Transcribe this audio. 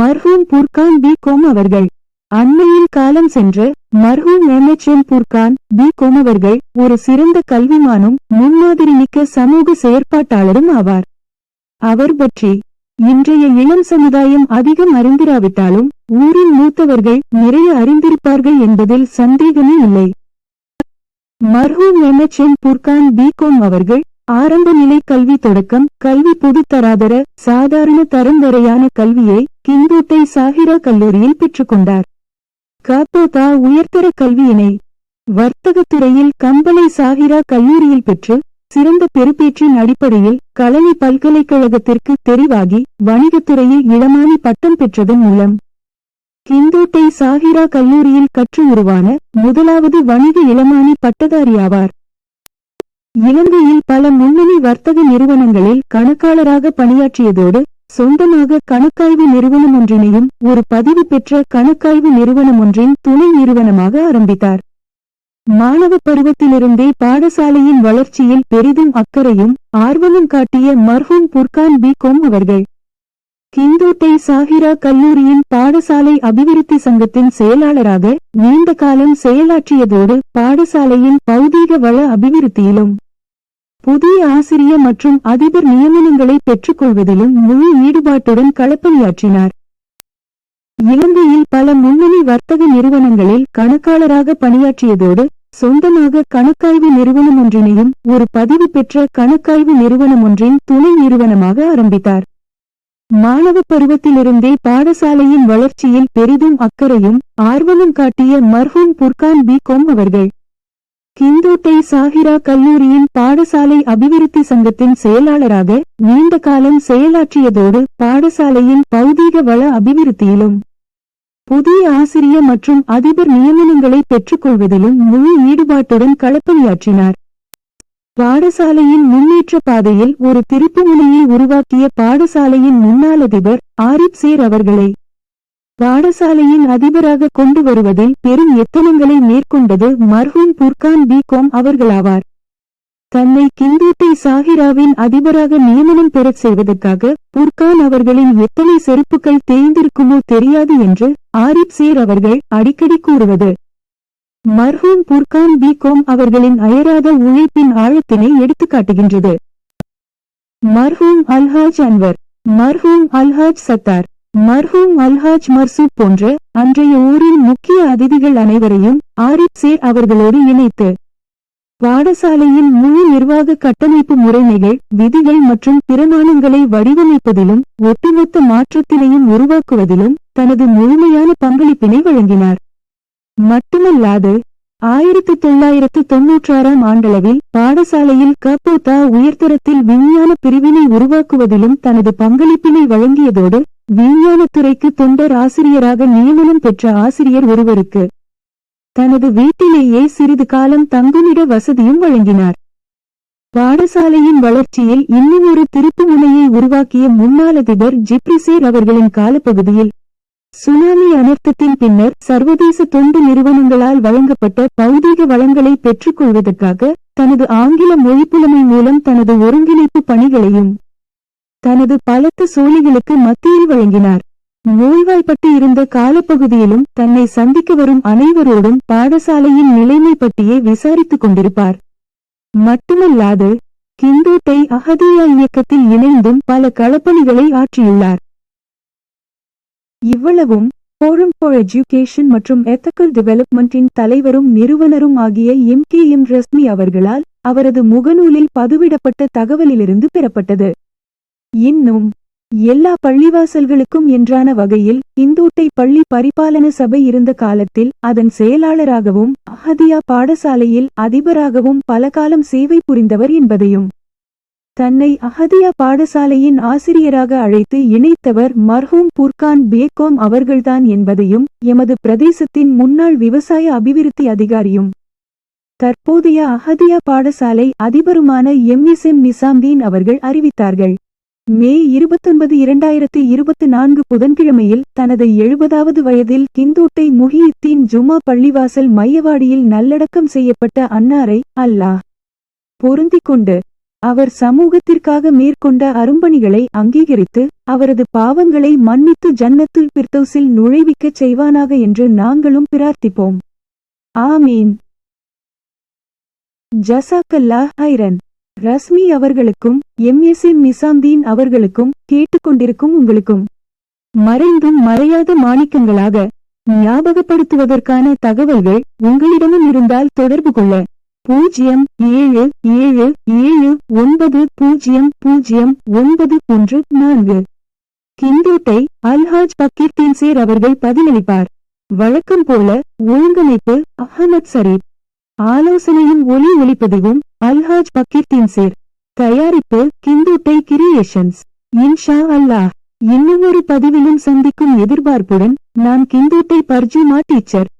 மர்ஹூம் Burkan B Kom அவர்கள். அண்மையில் காலம் சென்ற மர்ஹூம் எம்எச்எம் புர்கான் பி கோம் அவர்கள் ஒரு சிறந்த கல்விமானும் முன்மாதிரி மிக்க சமூக செயற்பாட்டாளரும் ஆவார். அவர் பற்றி இன்றைய இளம் சமுதாயம் அதிகம் அறிந்திராவிட்டாலும் ஊரின் மூத்தவர்கள் நிறைய அறிந்திருப்பார்கள் என்பதில் சந்தேகமே இல்லை. மர்ஹூம் எம்எச்எம் புர்கான் பி கோம் அவர்கள் ஆரம்ப நிலை கல்வி தொடக்கம் கல்வி பொதுத்தராதர சாதாரண தரம் வரையான கல்வியை கிந்தூத்தை சாஹிரா கல்லூரியில் பெற்றுக்கொண்டார். காத்தோதா உயர்தர கல்வியினை வர்த்தகத்துறையில் கம்பளை சாஹிரா கல்லூரியில் பெற்று சிறந்த பெறுபேற்றின் அடிப்படையில் கலனி பல்கலைக்கழகத்திற்கு தெரிவாகி வணிகத்துறையில் இளமானி பட்டம் பெற்றதன் மூலம் கிந்தோட்டை சாஹிரா கல்லூரியில் கற்று உருவான முதலாவது வணிக இளமானி பட்டதாரியாவார். இலங்கையில் பல முன்னணி வர்த்தக நிறுவனங்களில் கணக்காளராக பணியாற்றியதோடு சொந்தமாக கணக்காய்வு நிறுவனம் ஒன்றினையும் ஒரு பதிவு பெற்ற கணக்காய்வு நிறுவனம் ஒன்றின் துணை நிறுவனமாக ஆரம்பித்தார். மாணவ பருவத்திலிருந்தே பாடசாலையின் வளர்ச்சியில் பெரிதும் அக்கறையும் ஆர்வமும் காட்டிய மர்ஹூம் புர்கான் பி. கொம். அவர்கள் கிந்தோட்டை சாஹிரா கல்லூரியின் பாடசாலை அபிவிருத்தி சங்கத்தின் செயலாளராக நீண்ட காலம் செயலாற்றியதோடு பாடசாலையின் பௌதீக வள அபிவிருத்தியிலும் புதிய ஆசிரிய மற்றும் அதிபர் நியமனங்களை பெற்றுக்கொள்வதிலும் முழு ஈடுபாட்டுடன் களப்பணியாற்றினார். இலங்கையில் பல முன்னணி வர்த்தக நிறுவனங்களில் கணக்காளராக பணியாற்றியதோடு சொந்தமாக கணக்காய்வு நிறுவனம் ஒன்றினையும் ஒரு பதிவு பெற்ற கணக்காய்வு நிறுவனம் ஒன்றின் துணை நிறுவனமாக ஆரம்பித்தார். மாணவ பருவத்திலிருந்தே பாடசாலையின் வளர்ச்சியில் பெரிதும் அக்கறையும் ஆர்வமும் காட்டிய மர்ஹூம் புர்கான் பி. கொம். அவர்கள். கிந்தோட்டை சாஹிரா கல்லூரியின் பாடசாலை அபிவிருத்தி சங்கத்தின் செயலாளராக நீண்ட காலம் செயலாற்றியதோடு பாடசாலையின் பௌதீக வள அபிவிருத்தியிலும் புதிய ஆசிரிய மற்றும் அதிபர் நியமனங்களை பெற்றுக்கொள்வதிலும் முழு ஈடுபாட்டுடன் களப்பணியாற்றினார். பாடசாலையின் முன்னேற்ற பாதையில் ஒரு திருப்புமுனையை உருவாக்கிய பாடசாலையின் முன்னாள் அதிபர் ஆரிப் சேர் அவர்களை பாடசாலையின் அதிபராக கொண்டு வருவதில் பெரும் எத்தனங்களை மேற்கொண்டது மர்ஹூம் புர்கான் பி கோம் அவர்களாவார். தன்னை கிந்தூட்டை சாஹிராவின் அதிபராக நியமனம் பெறச் செய்வதற்காக புர்கான் அவர்களின் எத்தனை செருப்புகள் தேய்ந்திருக்குமோ தெரியாது என்று ஆரிப் சேர் அவர்கள் அடிக்கடி கூறுவது. மர்ஹூம் புர்கான் பி கோம் அவர்களின் அயராத உழைப்பின் ஆழத்தினை எடுத்துக்காட்டுகின்றது. மர்ஹூம் அல்ஹாஜ் அன்வர் மர்ஹூம் அல்ஹாஜ் சத்தார் மர்ஹூம் அல்ஹாஜ் மர்சூப் போன்ற அன்றைய ஊரின் முக்கிய அதிதிகள் அனைவரையும் ஆரிப் சேர் அவர்களோடு இணைத்து பாடசாலையின் முழு நிர்வாக கட்டமைப்பு முறைமைகள் விதிகள் மற்றும் பிரமாணங்களை வடிவமைப்பதிலும் ஒட்டுமொத்த மாற்றத்தினையும் உருவாக்குவதிலும் தனது முழுமையான பங்களிப்பினை வழங்கினார். மட்டுமல்லாது ஆயிரத்தி தொள்ளாயிரத்து தொன்னூற்றாறாம் ஆண்டளவில் பாடசாலையில் கபோதா உயர்தரத்தில் விஞ்ஞான பிரிவினை உருவாக்குவதிலும் தனது பங்களிப்பினை வழங்கியதோடு விஞ்ஞானத்துறைக்கு தொண்டர் ஆசிரியராக நியமனம் பெற்ற ஆசிரியர் ஒருவருக்கு தனது வீட்டிலேயே சிறிது காலம் தங்குமிட வசதியும் வழங்கினார். பாடசாலையின் வளர்ச்சியில் இன்னும் ஒரு திருப்புமுனையை உருவாக்கிய முன்னாள் அதிபர் ஜிப்ரிசேர் அவர்களின் காலப்பகுதியில் சுனாமி அனர்த்தத்தின் பின்னர் சர்வதேச தொண்டு நிறுவனங்களால் வழங்கப்பட்ட பௌதீக வளங்களை பெற்றுக்கொள்வதற்காக தனது ஆங்கில மொழிப்புலமை மூலம் தனது ஒருங்கிணைப்பு பணிகளையும் தனது பலத்த சோழிகளுக்கு மத்தியில் வழங்கினார். நோய்வாய்ப்பட்டு இருந்த காலப்பகுதியிலும் தன்னை சந்திக்க வரும் அனைவரோடும் பாடசாலையின் நிலைமை பற்றியே விசாரித்துக் கொண்டிருப்பார். மட்டுமல்லாது கிந்தூட்டை அகதியா இயக்கத்தில் இணைந்தும் பல களப்பணிகளை ஆற்றியுள்ளார். இவ்வளவும் ஃபோரம் ஃபார் எஜுகேஷன் மற்றும் எத்தக்கல் டெவலப்மெண்டின் தலைவரும் நிறுவனரும் ஆகிய எம் கே எம் ரஸ்மி அவர்களால் அவரது முகநூலில் பதிவிடப்பட்ட தகவலிலிருந்து பெறப்பட்டது. இன்னும் எல்லா பள்ளிவாசல்களுக்கும் என்றான வகையில் இந்தூட்டை பள்ளி பரிபாலன சபை இருந்த காலத்தில் அதன் செயலாளராகவும் அஹதியா பாடசாலையில் அதிபராகவும் பல காலம் சேவை புரிந்தவர் என்பதையும் தன்னை அஹதியா பாடசாலையின் ஆசிரியராக அழைத்து இணைத்தவர் மர்ஹூம் புர்கான் பேகோம் அவர்கள்தான் என்பதையும் எமது பிரதேசத்தின் முன்னாள் விவசாய அபிவிருத்தி அதிகாரியும். தற்போதைய அஹதியா பாடசாலை அதிபருமான எம் எஸ் எம் நிசாம்தீன் அவர்கள் அறிவித்தார்கள். மே இருபத்தொன்பது இரண்டாயிரத்தி இருபத்து நான்கு புதன்கிழமையில் தனது எழுபதாவது வயதில் கிந்தோட்டை முஹியுத்தீன் ஜுமா பள்ளிவாசல் மையவாடியில் நல்லடக்கம் செய்யப்பட்ட அன்னாரை அல்லாஹ் பொருந்திக் கொண்டு அவர் சமூகத்திற்காக மேற்கொண்ட அரும்பணிகளை அங்கீகரித்து அவரது பாவங்களை மன்னித்து ஜன்னத்துல் பிர்தௌசில் நுழைவிக்கச் செய்வானாக என்று நாங்களும் பிரார்த்திப்போம். ஆமீன். ஜசாக்கல்லா ஹைரன். ரஸ்மி அவர்களுக்கும் எம் எஸ் எம் நிசாந்தீன் அவர்களுக்கும் கேட்டுக்கொண்டிருக்கும் உங்களுக்கும் மறைந்தும் மறையாத மாணிக்கங்களாக ஞாபகப்படுத்துவதற்கான தகவல்கள் உங்களிடமும் இருந்தால் தொடர்பு கொள்ள பூஜ்ஜியம் ஏழு ஏழு ஏழு ஒன்பது பூஜ்ஜியம் பூஜ்ஜியம் ஒன்பது ஒன்று நான்கு. கிந்தூட்டை அல்ஹாஜ் பக்கீர்தீன் சேர் அவர்கள் பதிலளிப்பார். வழக்கம் போல ஒழுங்கமைப்பு அஹமத் சரீப் ஆலோசனையும் ஒலி ஒளிப்பதிவும் அல்ஹாஜ் பக்கீர்தீன் சேர். தயாரிப்பு கிந்தூட்டை கிரியேஷன்ஸ். இன்ஷா அல்லாஹ். இன்னும் ஒரு பதிவிலும் சந்திக்கும் எதிர்பார்ப்புடன் நான் கிந்தோட்டை பர்ஜுமா டீச்சர்.